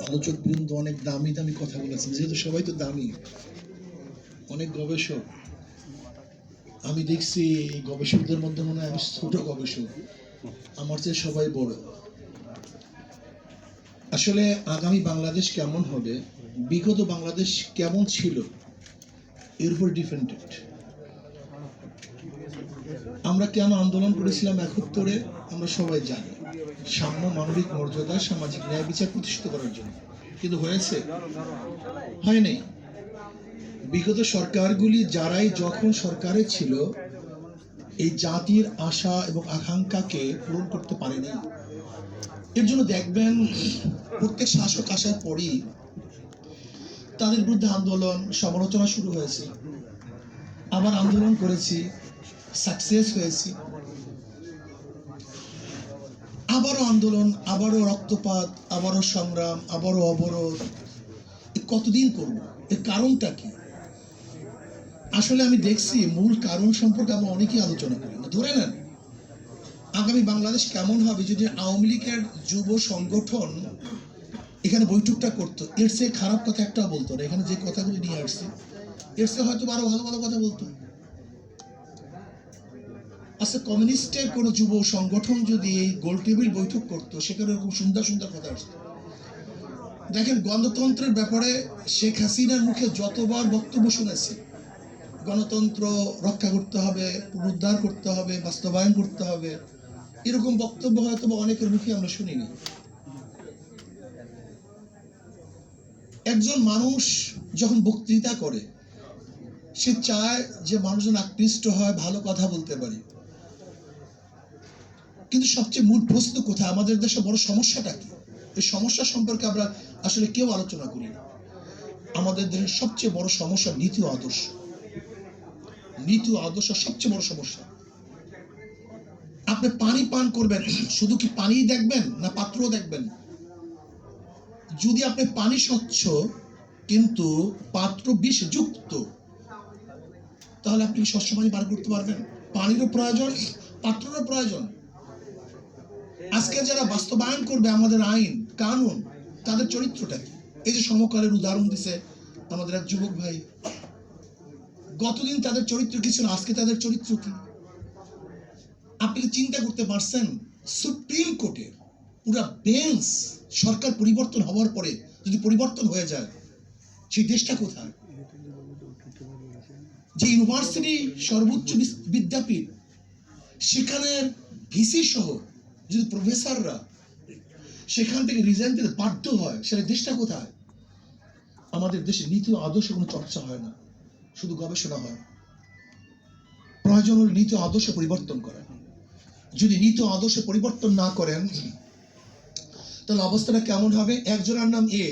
আলোচক বৃন্দ অনেক দামি দামি কথা বলেছেন, যেহেতু সবাই তো দামি। অনেক গবেষক। আমি দেখছি এই গবেষকদের মধ্যে মনে হয় আমি ছোট গবেষক। আমার চেয়ে সবাই বড়। আসলে আগামী বাংলাদেশ কেমন হবে, বিগত বাংলাদেশ কেমন ছিল, এর উপর ডিপেন্ডেড আমরা কেন আন্দোলন করেছিলাম একত্তরে, আমরা সবাই জানি। সাম্য মানবিক মর্যাদা, সামাজিক ন্যায় বিচার প্রতিষ্ঠিত করার জন্য। কিন্তু হয়েছে? হয়নি বিগত সরকারগুলি যারাই যখন সরকারে ছিল, এই জাতির আশা এবং আকাঙ্ক্ষাকে পূরণ করতে পারেনি। এর জন্য দেখবেন, প্রত্যেক শাসক আসার পরই তাদের বিরুদ্ধে আন্দোলন, সমালোচনা শুরু হয়েছে। আবার আন্দোলন করেছি সাকসেস হয়েছি। আবারও আন্দোলন, আবারও রক্তপাত, আবারও সংগ্রাম, আবারও অবরোধ। কতদিন করব? এর কারণটা কি? আসলে আমি দেখছি মূল কারণ সম্পর্কে আমরা অনেকেই আলোচনা করি ধরে নেন, আগামী বাংলাদেশ কেমন হবে যদি আওয়ামী লীগের যুব সংগঠন এখানে বৈঠকটা করতো? এর চেয়ে খারাপ কথা একটা বলতো না। এখানে যে কথাগুলি নিয়ে আসছে, এর চেয়ে হয়তো আরও ভালো ভালো কথা বলতো। আচ্ছা কমিউনিস্টের কোনো যুব সংগঠন যদি এই গোল টেবিল বৈঠক করতো, সেখানে এরকম সুন্দর সুন্দর কথা আসতো। দেখেন, গণতন্ত্রের ব্যাপারে শেখ হাসিনার মুখে যতবার বক্তব্য শুনেছি, গণতন্ত্র রক্ষা করতে হবে, পুনরুদ্ধার করতে হবে, বাস্তবায়ন করতে হবে, এরকম বক্তব্য হয়তো বা অনেকের মুখে আমরা শুনিনি। একজন মানুষ যখন বক্তৃতা করে, সে চায় যে মানুষজন আকৃষ্ট হয়, ভালো কথা বলতে পারে। কিন্তু সবচেয়ে মূল প্রশ্ন কোথায়? আমাদের দেশে বড় সমস্যাটা কি? এই সমস্যা সম্পর্কে আমরা আসলে কেউ আলোচনা করি না। আমাদের দেশের সবচেয়ে বড় সমস্যা নীতি ও আদর্শ। নীতি ও আদর্শ সবচেয়ে বড় সমস্যা। আপনি পানি পান করবেন, শুধু কি পানি দেখবেন না পাত্রও দেখবেন যদি আপনি পানি স্বচ্ছ, কিন্তু পাত্র বিষযুক্ত, তাহলে আপনি স্বচ্ছ পানি পান করতে পারবেন? পানিরও প্রয়োজন, পাত্রেরও প্রয়োজন। আজকে যারা বাস্তবায়ন করবে আমাদের আইন, কানুন, তাদের চরিত্রটা কি? এই যে সমকালের উদাহরণ দিছে আমাদের এক যুবক ভাই। গতদিন তাদের চরিত্র কি ছিল? আজকে তাদের চরিত্র কি? আপনি চিন্তা করতে পারছেন? সুপ্রিম কোর্টের পুরা বেঞ্চ সরকার পরিবর্তন হওয়ার পরে যদি পরিবর্তন হয়ে যায়, সেই দেশটা কোথায়? যে ইউনিভার্সিটি সর্বোচ্চ বিদ্যাপীঠ সেখানে ভিসি সহ যদি প্রফেসররা সেখান থেকে রিজাইন দিতে বাধ্য হয়, সেটা দেশটা কোথায়? আমাদের দেশে নীতি আদর্শ কোনো চর্চা হয় না, শুধু গবেষণা হয়। প্রয়োজন হল নীতি আদর্শ পরিবর্তন করা যদি নীতি আদর্শ পরিবর্তন না করেন, তাহলে অবস্থাটা কেমন হবে? একজনের নাম এ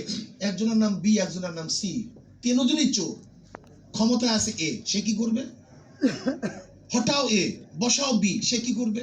একজনের নাম বি একজনের নাম সি তিনজনই চোর। ক্ষমতায় আছে এ সে কি করবে? হটাও এ বসাও বি সে কি করবে?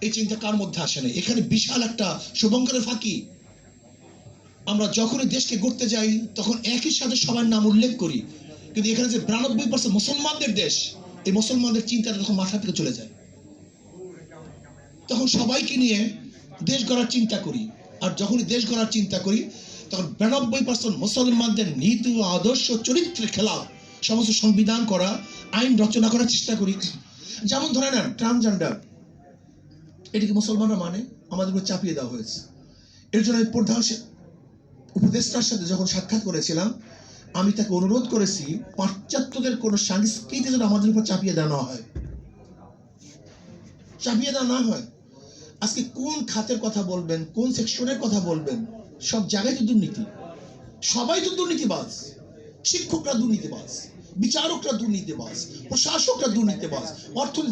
এই চিন্তা কার মধ্যে আসে না এখানে বিশাল একটা শুভঙ্করের ফাঁকি। আমরা যখনই দেশকে গড়তে যাই, তখন একই সাথে সবার নাম উল্লেখ করি। কিন্তু এখানে যে বিরানব্বই পার্সেন্ট মুসলমানদের দেশ, এই মুসলমানদের চিন্তাটা তখন মাথা থেকে চলে যায়। তখন সবাইকে নিয়ে দেশ গড়ার চিন্তা করি। আর যখনই দেশ গড়ার চিন্তা করি, তখন বিরানব্বই পার্সেন্ট মুসলমানদের নীতি ও আদর্শ চরিত্রের খেলাফ সমস্ত সংবিধান করা, আইন রচনা করার চেষ্টা করি। যেমন ধরে নেন, ট্রান্সজেন্ডার। এটিকে মুসলমানরা মানে? আমাদের উপর চাপিয়ে দেওয়া হয়েছে। এর জন্য আমি প্রধান উপদেষ্টার সাথে যখন সাক্ষাৎ করেছিলাম, আমি তাকে অনুরোধ করেছি, পাশ্চাত্যদের কোনো সংস্কৃতি যেন আমাদের উপর চাপিয়ে দেওয়া না হয়। চাপিয়ে দেওয়া না হয়। আজকে কোন খাতের কথা বলবেন, কোন সেকশনের কথা বলবেন, সব জায়গায় তো দুর্নীতি। সবাই তো দুর্নীতিবাজ। শিক্ষকরা দুর্নীতিবাজ। বিচারকরা দুর্নীতিবাজ। প্রশাসকরা দুর্নীতিবাজ। অর্থনীতি